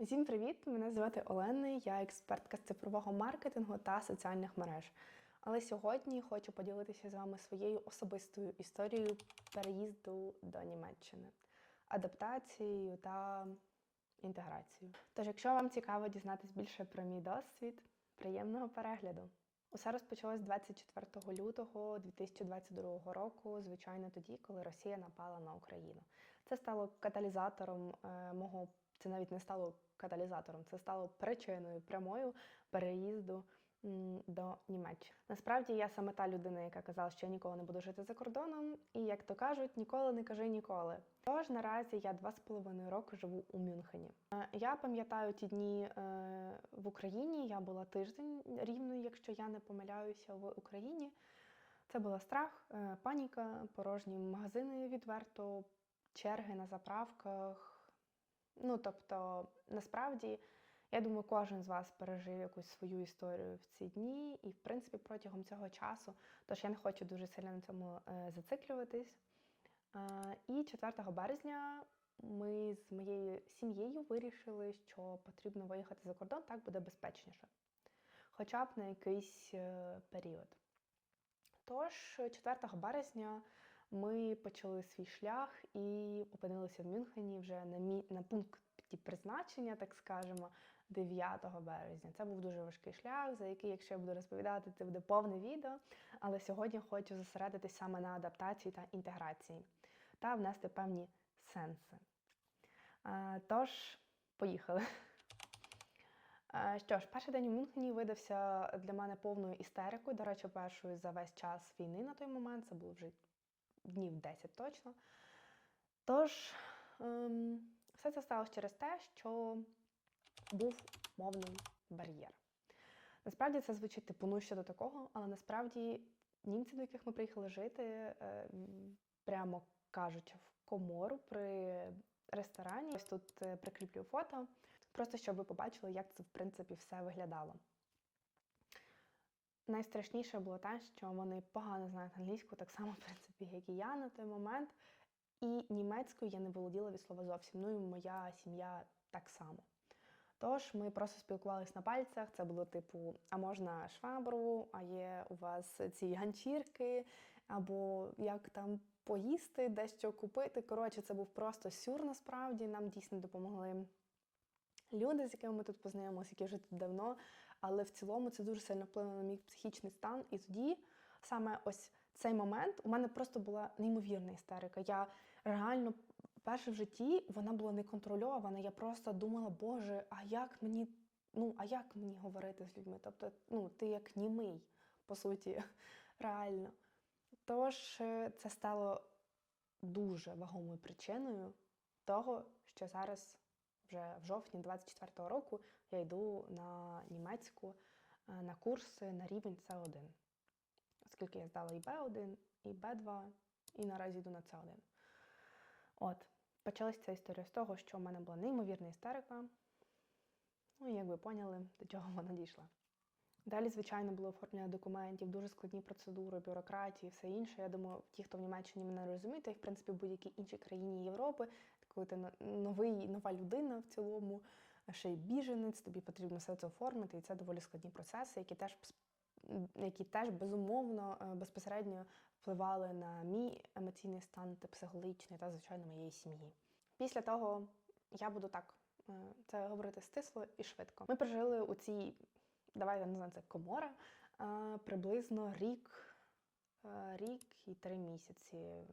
Усім привіт! Мене звати Олена, я експертка з цифрового маркетингу та соціальних мереж. Але сьогодні хочу поділитися з вами своєю особистою історією переїзду до Німеччини, адаптацією та інтеграцією. Тож, якщо вам цікаво дізнатись більше про мій досвід, приємного перегляду! Усе розпочалось 24 лютого 2022 року, звичайно, тоді, коли Росія напала на Україну. Це стало каталізатором е, мого, це навіть не стало каталізатором, це стало причиною прямою переїзду до Німеччини. Насправді я саме та людина, яка казала, що я ніколи не буду жити за кордоном, і як то кажуть, ніколи не кажи ніколи. Тож наразі я два з половиною роки живу у Мюнхені. Е, Я пам'ятаю ті дні е, в Україні. Я була тиждень рівно, якщо я не помиляюся в Україні. Це була страх, паніка, порожні магазини відверто, черги на заправках. Ну тобто, насправді, я думаю, кожен з вас пережив якусь свою історію в ці дні, і в принципі протягом цього часу. Тож я не хочу дуже сильно на цьому е, зациклюватись. Е, І 4 березня ми з моєю сім'єю вирішили, що потрібно виїхати за кордон, так буде безпечніше. Хоча б на якийсь е, період. Тож, 4 березня ми почали свій шлях і опинилися в Мюнхені вже на, мі... на пункті призначення, так скажемо, 9 березня. Це був дуже важкий шлях, за який, якщо я буду розповідати, це буде повне відео. Але сьогодні хочу зосередитись саме на адаптації та інтеграції та внести певні сенси. А, Тож, поїхали. Що ж, перший день у Мюнхені видався для мене повною істерикою. До речі, першою за весь час війни на той момент, це було вже днів 10 точно. Тож, ем, все це сталося через те, що був мовний бар'єр. Насправді це звучить типу, ну що до такого, але насправді німці, до яких ми приїхали жити, е, прямо кажучи, в комору при ресторані. Ось тут е, прикріплю фото, просто щоб ви побачили, як це в принципі все виглядало. Найстрашніше було те, що вони погано знають англійську, так само, в принципі, як і я на той момент. І німецькою я не володіла від слова зовсім. Ну і моя сім'я так само. Тож ми просто спілкувалися на пальцях. Це було типу: а можна швабру, а є у вас ці ганчірки, або як там поїсти, дещо купити. Коротше, це був просто сюр насправді. Нам дійсно допомогли люди, з якими ми тут познайомилися, які вже тут давно. Але в цілому це дуже сильно вплинуло на мій психічний стан. І тоді саме ось цей момент у мене просто була неймовірна істерика. Я реально перше в житті вона була неконтрольована. Я просто думала, Боже, а як мені, ну а як мені говорити з людьми? Тобто, ну, ти як німий, по суті, реально. Тож е, це стало дуже вагомою причиною того, що зараз, вже в жовтні 24-го року, я йду на німецьку е, на курси на рівень С1. Оскільки я здала і Б1, і Б2, і наразі йду на С1. От, почалася ця історія з того, що в мене була неймовірна істерика. Ну, і як ви поняли, до чого вона дійшла. Далі, звичайно, було оформлення документів, дуже складні процедури, бюрократії, все інше. Я думаю, ті, хто в Німеччині мене розуміють, та в принципі в будь-якій іншій країні Європи, коли ти новий, нова людина в цілому, ще й біженець, тобі потрібно все це оформити, і це доволі складні процеси, які теж які теж безумовно е, безпосередньо впливали на мій емоційний стан та психологічний та, звичайно, моєї сім'ї. Після того я буду так е, це говорити стисло і швидко. Ми прожили у цій, давайте називаємо це комора, е, приблизно рік, рік і три місяці.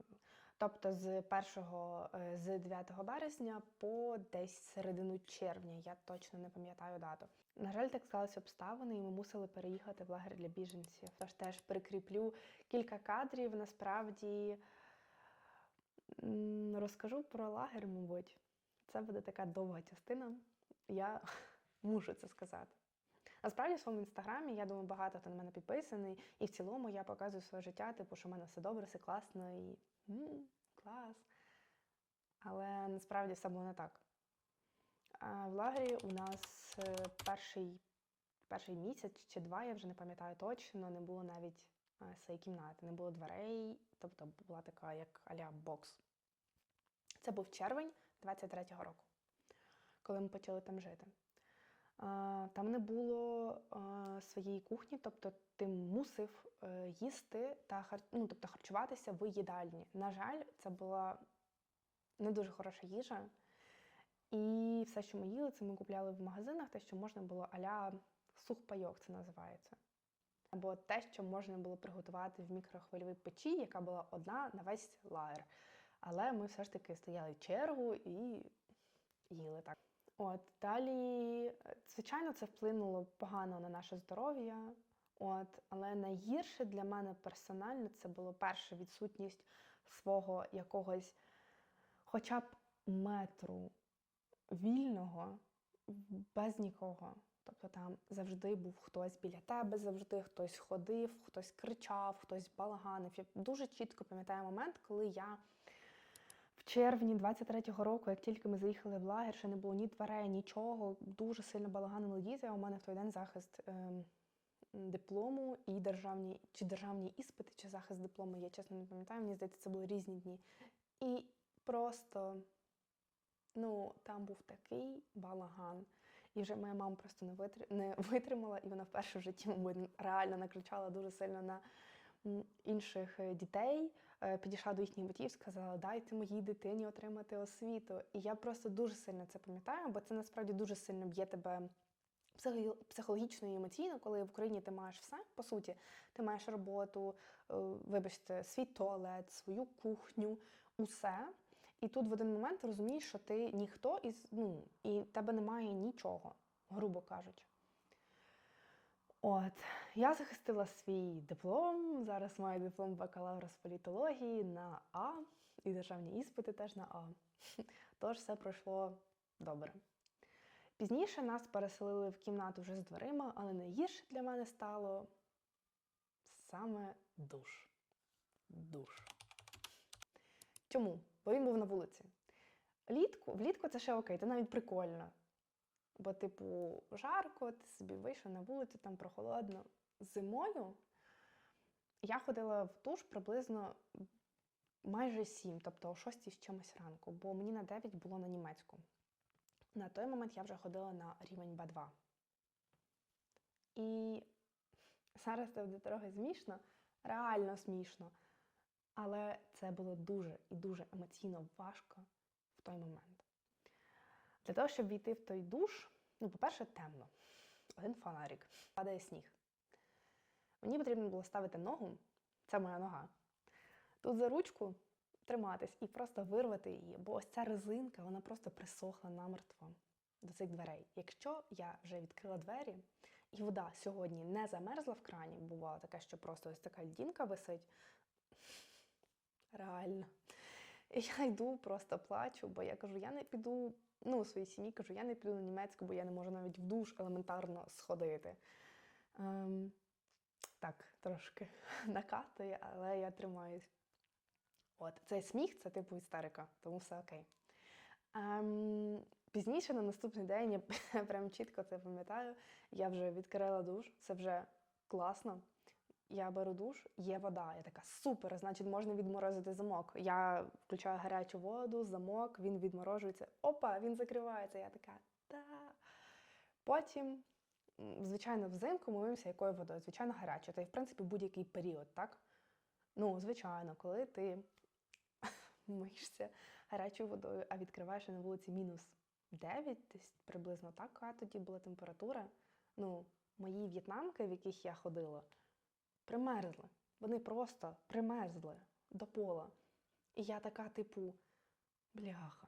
Тобто з 1 з 9 березня по десь середину червня, я точно не пам'ятаю дату. На жаль, так склалися обставини, і ми мусили переїхати в лагер для біженців. Тож теж прикріплю кілька кадрів. Насправді розкажу про лагер, мабуть. Це буде така довга частина. Я мушу це сказати. Насправді, в своєму інстаграмі, я думаю, багато хто на мене підписаний, і в цілому я показую своє життя, типу, що в мене все добре, все класно і клас. Але насправді все було не так. В лагері у нас е, перший перший місяць чи два, я вже не пам'ятаю точно, не було навіть е, своєї кімнати, не було дверей, тобто була така, як аля бокс. Це був червень 23-го року. коли ми почали там жити. Там не було своєї кухні, тобто ти мусив е, їсти та ну, тобто харчуватися в їдальні. На жаль, це була не дуже хороша їжа. І все, що ми їли, це ми купляли в магазинах, те, що можна було аля сухпайок, це називається. Або те, що можна було приготувати в мікрохвильовій печі, яка була одна на весь лагер. Але ми все ж таки стояли в чергу і їли так. От далі, е, звичайно, це вплинуло погано на наше здоров'я. От, але найгірше для мене персонально це було перше відсутність свого якогось, хоча б метру вільного без нікого. Тобто там завжди був хтось біля тебе, завжди хтось ходив, хтось кричав, хтось балаганив. Я дуже чітко пам'ятаю момент, коли я в червні 23-го року, як тільки ми заїхали в лагер, ще не було ні дверей, нічого, дуже сильно балаганили діти. а У мене в той день захист ем, диплому і державні, чи державні іспити, чи захист диплому, я чесно не пам'ятаю, мені здається, це були різні дні. І просто ну, там був такий балаган. І вже моя мама просто не витр... не витримала, і вона вперше в житті, мабуть, реально накричала дуже сильно на інших е, дітей. Е, Підійшла до їхніх батьків, сказала, дайте моїй дитині отримати освіту. І я просто дуже сильно це пам'ятаю, бо це насправді дуже сильно б'є тебе психологічно і емоційно, коли в Україні ти маєш все, по суті, ти маєш роботу, е, вибачте, свій туалет, свою кухню, усе. І тут в один момент розумієш, що ти ніхто із, ну, і тебе немає нічого, грубо кажучи. От, я захистила свій диплом. Зараз маю диплом бакалавра з політології на А, і державні іспити теж на А. Тож все пройшло добре. Пізніше нас переселили в кімнату вже з дверима, але найгірше для мене стало саме душ. Душ. Чому? Бо він був на вулиці. Влітку, влітку це ще окей, це навіть прикольно. Бо, типу, жарко, ти собі вийшов на вулицю, там прохолодно. Зимою я ходила в душ приблизно майже сім, тобто о 6 з чимось ранку, бо мені на 9 було на німецьку. На той момент я вже ходила на рівень Б2. І зараз це буде трохи смішно, реально смішно. Але це було дуже і дуже емоційно важко в той момент. Для того, щоб війти в той душ, ну, по-перше, темно. Один фонарик, падає сніг. Мені потрібно було ставити ногу, це моя нога, тут за ручку триматись і просто вирвати її, бо ось ця резинка, вона просто присохла намертво до цих дверей. Якщо я вже відкрила двері, і вода сьогодні не замерзла в крані, бувало таке, що просто ось така льдінка висить. Реально. Я йду, просто плачу, бо я кажу, я не піду, ну, у своїй сім'ї кажу, я не піду на німецьку, бо я не можу навіть в душ елементарно сходити. Ем, так, трошки накатує, але я тримаюсь. От, цей сміх це типу істерика, тому все окей. Ем, пізніше на наступний день я прям чітко це пам'ятаю. Я вже відкрила душ, це вже класно. Я беру душ, є вода. Я така супер, значить, можна відморозити замок. Я включаю гарячу воду, замок, він відморожується. Опа, він закривається. Я така та. Потім, звичайно, взимку ми якою водою? Звичайно, гарячою. Та й в принципі будь-який період, так? Ну, звичайно, коли ти миєшся гарячою водою, а відкриваєш на вулиці мінус 9, десь приблизно така тоді була температура. Ну, мої в'єтнамки, в яких я ходила, примерзли. Вони просто примерзли до пола. І я така, типу, бляха,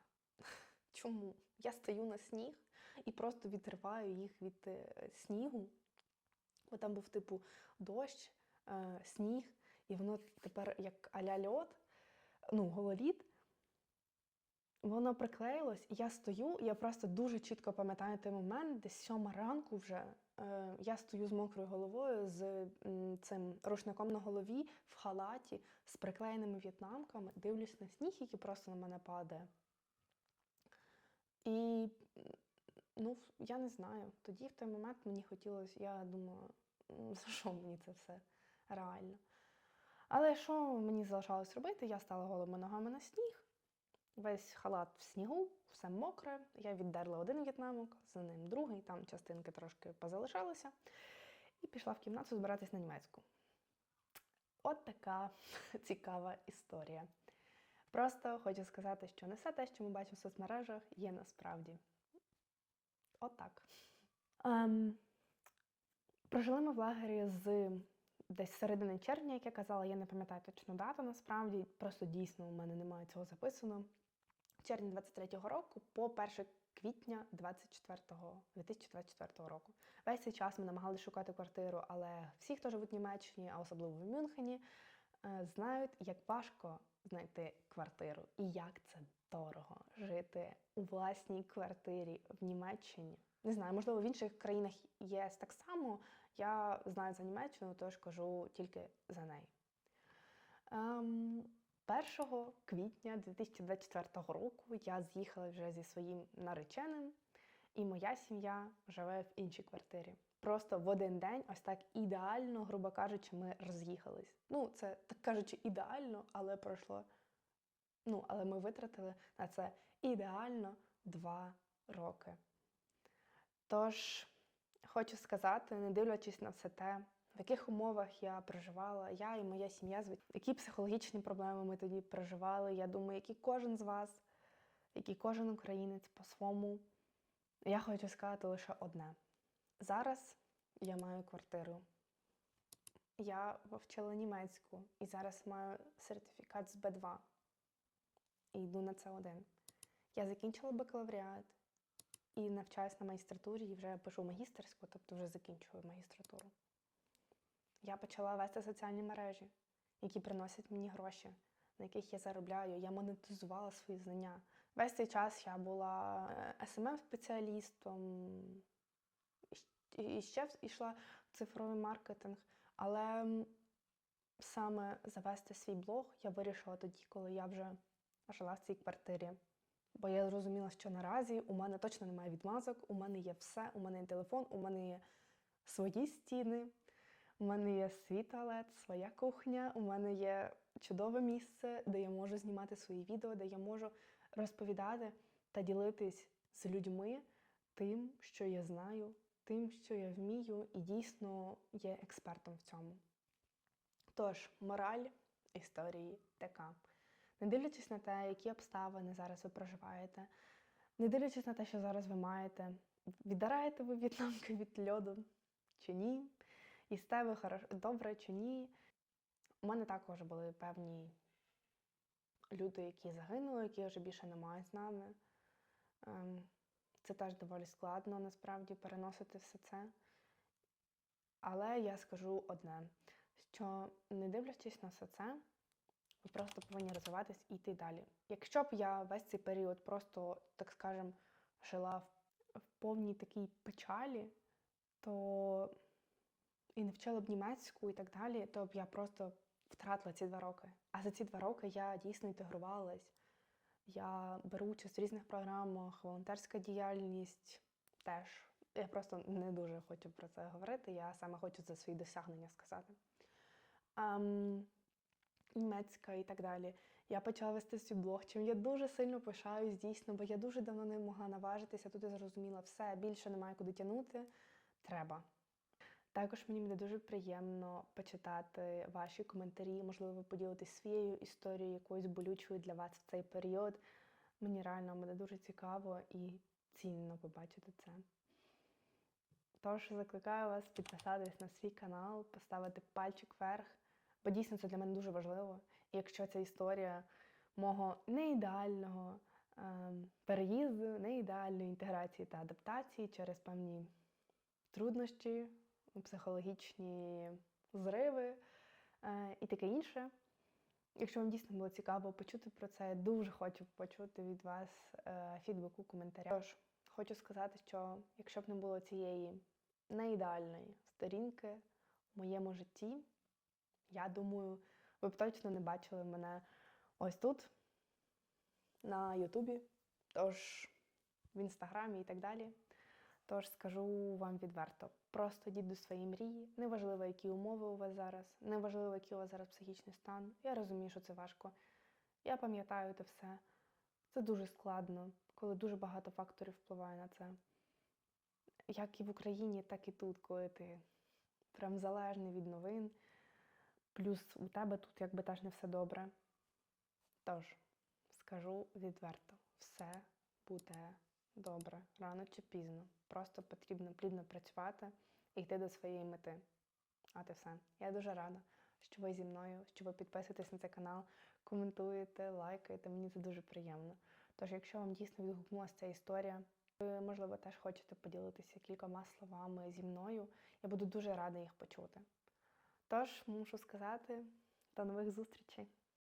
чому? Я стою на сніг і просто відриваю їх від е, снігу. Бо там був, типу, дощ, е, сніг, і воно тепер як аля льод, ну, гололід. Воно приклеїлось, і я стою, я просто дуже чітко пам'ятаю той момент, десь сьома ранку вже. Е, я стою з мокрою головою, з цим рушником на голові, в халаті, з приклеєними в'єтнамками, дивлюсь на сніг, який просто на мене падає. І ну, я не знаю. Тоді в той момент мені хотілося, я думала, за що мені це все реально? Але що мені залишалось робити? Я стала голими ногами на сніг. Весь халат в снігу, все мокре. Я віддерла один в'єтнамок, за ним другий, там частинки трошки позалишалися, і пішла в кімнату збиратись на німецьку. От така цікава історія. Просто хочу сказати, що не все те, що ми бачимо в соцмережах, є насправді. Отак. Ем, прожили ми в лагері з десь середини червня, як я казала, я не пам'ятаю точну дату насправді, просто дійсно у мене немає цього записано. Червні 23-го року по 1 квітня 24-го, 2024 року. Весь цей час ми намагалися шукати квартиру, але всі, хто живуть в Німеччині, а особливо в Мюнхені, знають, як важко знайти квартиру і як це дорого жити у власній квартирі в Німеччині. Не знаю, можливо, в інших країнах є так само. Я знаю за Німеччину, тож кажу тільки за неї. Ем, 1 квітня 2024 року я з'їхала вже зі своїм нареченим, і моя сім'я живе в іншій квартирі. Просто в один день, ось так ідеально, грубо кажучи, ми роз'їхались. Ну, це так кажучи, ідеально, але пройшло. Ну, але ми витратили на це ідеально два роки. Тож, хочу сказати, не дивлячись на все те, в яких умовах я проживала, я і моя сім'я, які психологічні проблеми ми тоді проживали. Я думаю, який кожен з вас, який кожен українець по-своєму. Я хочу сказати лише одне. Зараз я маю квартиру. Я вивчила німецьку і зараз маю сертифікат з Б2 і йду на це один. Я закінчила бакалавріат і навчаюсь на магістратурі, і вже пишу магістерську, тобто вже закінчую магістратуру. Я почала вести соціальні мережі, які приносять мені гроші, на яких я заробляю. Я монетизувала свої знання. Весь цей час я була smm спеціалістом і ще йшла цифровий маркетинг. Але саме завести свій блог я вирішила тоді, коли я вже жила в цій квартирі. Бо я зрозуміла, що наразі у мене точно немає відмазок, у мене є все, у мене є телефон, у мене є свої стіни, у мене є свій туалет, своя кухня, у мене є чудове місце, де я можу знімати свої відео, де я можу розповідати та ділитись з людьми тим, що я знаю, тим, що я вмію, і дійсно є експертом в цьому. Тож, мораль історії така. Не дивлячись на те, які обставини зараз ви проживаєте, не дивлячись на те, що зараз ви маєте, віддараєте ви в'єтнамки від льоду чи ні, їсте ви добре чи ні. У мене також були певні люди, які загинули, які вже більше немає з нами. Ем, Це теж доволі складно насправді переносити все це. Але я скажу одне: що не дивлячись на все це, ви просто повинні розвиватись і йти далі. Якщо б я весь цей період просто, так скажем, жила в, повній такій печалі, то і не вчила б німецьку і так далі, то б я просто втратила ці два роки. А за ці два роки я дійсно інтегрувалась. Я беру участь в різних програмах, волонтерська діяльність теж. Я просто не дуже хочу про це говорити, я саме хочу за свої досягнення сказати. Um, німецька і так далі. Я почала вести свій блог, чим я дуже сильно пишаюсь, дійсно, бо я дуже давно не могла наважитися. Тут я зрозуміла все, більше немає куди тягнути. Треба. Також мені буде дуже приємно почитати ваші коментарі, можливо, ви своєю історією, якоюсь болючою для вас в цей період. Мені реально буде дуже цікаво і цінно побачити це. Тож закликаю вас підписатись на свій канал, поставити пальчик вверх, бо дійсно це для мене дуже важливо. І якщо ця історія мого неідеального ем, переїзду, неідеальної інтеграції та адаптації через певні труднощі, психологічні зриви е, і таке інше. Якщо вам дійсно було цікаво почути про це, я дуже хочу почути від вас е, фідбек у коментарях. Тож, хочу сказати, що якщо б не було цієї неідеальної сторінки в моєму житті, я думаю, ви б точно не бачили мене ось тут, на Ютубі, тож в інстаграмі і так далі. Тож скажу вам відверто, просто йдіть до своєї мрії. Неважливо, які умови у вас зараз, неважливо, який у вас зараз психічний стан. Я розумію, що це важко. Я пам'ятаю це все. Це дуже складно, коли дуже багато факторів впливає на це. Як і в Україні, так і тут, коли ти прям залежний від новин. Плюс у тебе тут якби теж не все добре. Тож, скажу відверто, все буде добре, рано чи пізно. Просто потрібно плідно працювати і йти до своєї мети. От і все. Я дуже рада, що ви зі мною, що ви підписуєтесь на цей канал, коментуєте, лайкаєте. Мені це дуже приємно. Тож, якщо вам дійсно відгукнулася ця історія, ви, можливо, теж хочете поділитися кількома словами зі мною, я буду дуже рада їх почути. Тож, мушу сказати, до нових зустрічей!